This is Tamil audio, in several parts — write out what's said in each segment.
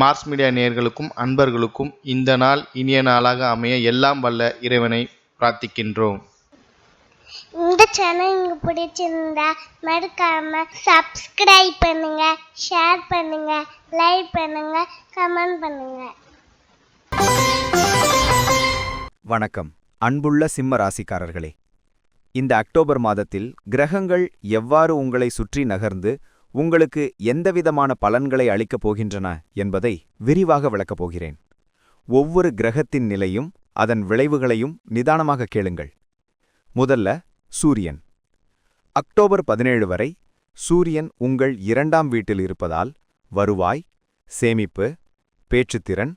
மார்ஸ் மீடியா நேயர்களுக்கும் அன்பர்களுக்கும் இந்த நாள் இனிய நாளாக அமைய எல்லாம் வல்ல இறைவனை பிரார்த்திக்கின்றோம். இந்த சேனல் உங்களுக்கு பிடிச்சிருந்தா மறக்காம சப்ஸ்கிரைப் பண்ணுங்க ஷேர் பண்ணுங்க லைக் பண்ணுங்க கமெண்ட் பண்ணுங்க. வணக்கம். அன்புள்ள சிம்ம ராசிக்காரர்களே இந்த அக்டோபர் மாதத்தில் கிரகங்கள் எவ்வாறு உங்களை சுற்றி நகர்ந்து உங்களுக்கு எந்தவிதமான பலன்களை அளிக்கப் போகின்றன என்பதை விரிவாக விளக்கப் போகிறேன். ஒவ்வொரு கிரகத்தின் நிலையும் அதன் விளைவுகளையும் நிதானமாக கேளுங்கள். முதல்ல சூரியன். அக்டோபர் பதினேழு வரை சூரியன் உங்கள் இரண்டாம் வீட்டில் இருப்பதால் வருவாய் சேமிப்பு பேச்சுத்திறன்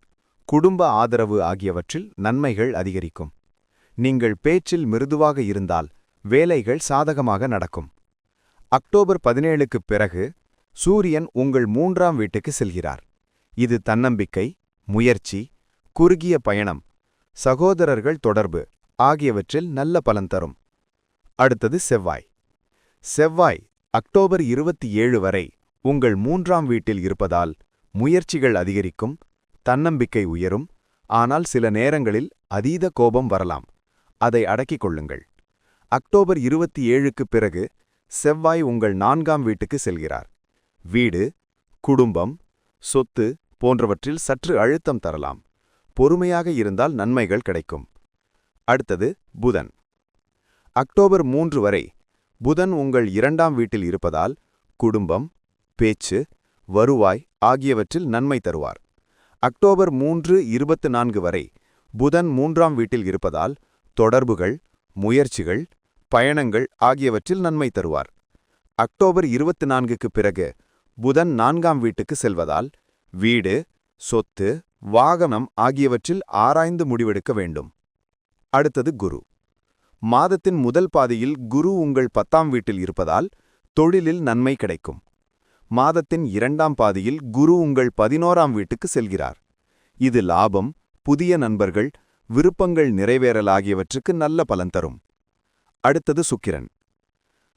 குடும்ப ஆதரவு ஆகியவற்றில் நன்மைகள் அதிகரிக்கும். நீங்கள் பேச்சில் மிருதுவாக இருந்தால் வேலைகள் சாதகமாக நடக்கும். அக்டோபர் பதினேழுக்குப் பிறகு சூரியன் உங்கள் மூன்றாம் வீட்டுக்கு செல்கிறார். இது தன்னம்பிக்கை முயற்சி குறுகிய பயணம் சகோதரர்கள் தொடர்பு ஆகியவற்றில் நல்ல பலன் தரும். அடுத்தது செவ்வாய். செவ்வாய் அக்டோபர் இருபத்தி ஏழு வரை உங்கள் மூன்றாம் வீட்டில் இருப்பதால் முயற்சிகள் அதிகரிக்கும் தன்னம்பிக்கை உயரும் ஆனால் சில நேரங்களில் அதீத கோபம் வரலாம். அதை அடக்கிக் கொள்ளுங்கள். அக்டோபர் இருபத்தி ஏழுக்குப் பிறகு செவ்வாய் உங்கள் நான்காம் வீட்டுக்கு செல்கிறார். வீடு குடும்பம் சொத்து போன்றவற்றில் சற்று அழுத்தம் தரலாம். பொறுமையாக இருந்தால் நன்மைகள் கிடைக்கும். அடுத்தது புதன். அக்டோபர் மூன்று வரை புதன் உங்கள் இரண்டாம் வீட்டில் இருப்பதால் குடும்பம் பேச்சு வருவாய் ஆகியவற்றில் நன்மை தருவார். அக்டோபர் மூன்று இருபத்து நான்கு வரை புதன் மூன்றாம் வீட்டில் இருப்பதால் தொடர்புகள் முயற்சிகள் பயணங்கள் ஆகியவற்றில் நன்மை தருவார். அக்டோபர் இருபத்தி நான்குக்கு பிறகு புதன் நான்காம் வீட்டுக்கு செல்வதால் வீடு சொத்து வாகனம் ஆகியவற்றில் ஆராய்ந்து முடிவெடுக்க வேண்டும். அடுத்தது குரு. மாதத்தின் முதல் பாதியில் குரு உங்கள் பத்தாம் வீட்டில் இருப்பதால் தொழிலில் நன்மை கிடைக்கும். மாதத்தின் இரண்டாம் பாதியில் குரு உங்கள் பதினோராம் வீட்டுக்கு செல்கிறார். இது லாபம் புதிய நண்பர்கள் விருப்பங்கள் நிறைவேறல் ஆகியவற்றுக்கு நல்ல பலன் தரும். அடுத்தது சுக்கிரன்.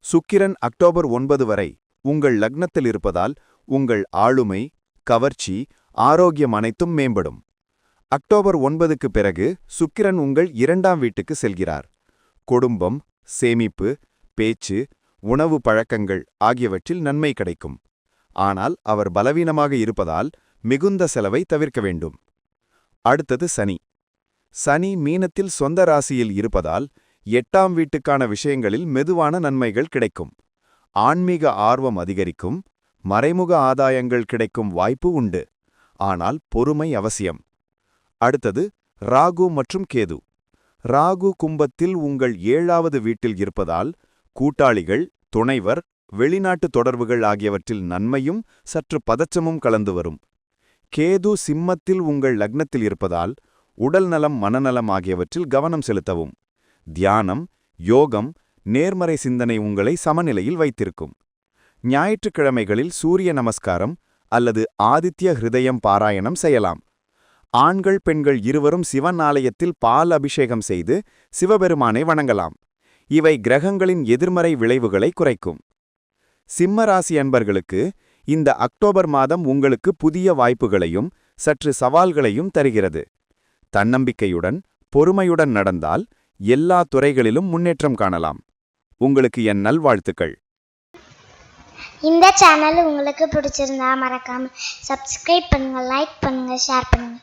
சுக்கிரன் அக்டோபர் ஒன்பது வரை உங்கள் லக்னத்தில் இருப்பதால் உங்கள் ஆளுமை கவர்ச்சி ஆரோக்கியம் அனைத்தும் மேம்படும். அக்டோபர் ஒன்பதுக்கு பிறகு சுக்கிரன் உங்கள் இரண்டாம் வீட்டுக்கு செல்கிறார். குடும்பம் சேமிப்பு பேச்சு உணவு பழக்கங்கள் ஆகியவற்றில் நன்மை கிடைக்கும். ஆனால் அவர் பலவீனமாக இருப்பதால் மிகுந்த செலவை தவிர்க்க வேண்டும். அடுத்தது சனி. சனி மீனத்தில் சொந்த ராசியில் இருப்பதால் எட்டாம் வீட்டுக்கான விஷயங்களில் மெதுவான நன்மைகள் கிடைக்கும். ஆன்மீக ஆர்வம் அதிகரிக்கும். மறைமுக ஆதாயங்கள் கிடைக்கும் வாய்ப்பு உண்டு. ஆனால் பொறுமை அவசியம். அடுத்தது ராகு மற்றும் கேது. ராகு கும்பத்தில் உங்கள் ஏழாவது வீட்டில் இருப்பதால் கூட்டாளிகள் துணைவர் வெளிநாட்டு தொடர்புகள் ஆகியவற்றில் நன்மையும் சற்று பதச்சமும் கலந்து வரும். கேது சிம்மத்தில் உங்கள் லக்னத்தில் இருப்பதால் உடல் நலம் மனநலம் ஆகியவற்றில் கவனம் செலுத்தவும். தியானம் யோகம் நேர்மறை சிந்தனை உங்களை சமநிலையில் வைத்திருக்கும். ஞாயிற்றுக்கிழமைகளில் சூரிய நமஸ்காரம் அல்லது ஆதித்ய ஹிருதயம் பாராயணம் செய்யலாம். ஆண்கள் பெண்கள் இருவரும் சிவன் ஆலயத்தில் பால் அபிஷேகம் செய்து சிவபெருமானை வணங்கலாம். இவை கிரகங்களின் எதிர்மறை விளைவுகளை குறைக்கும். சிம்மராசி அன்பர்களுக்கு இந்த அக்டோபர் மாதம் உங்களுக்கு புதிய வாய்ப்புகளையும் சற்று சவால்களையும் தருகிறது. தன்னம்பிக்கையுடன் பொறுமையுடன் நடந்தால் எல்லா துறைகளிலும் முன்னேற்றம் காணலாம். உங்களுக்கு என் நல்வாழ்த்துக்கள். இந்த சேனல் உங்களுக்கு பிடிச்சிருந்தா மறக்காம சப்ஸ்கிரைப் பண்ணுங்க லைக் பண்ணுங்க ஷேர் பண்ணுங்க.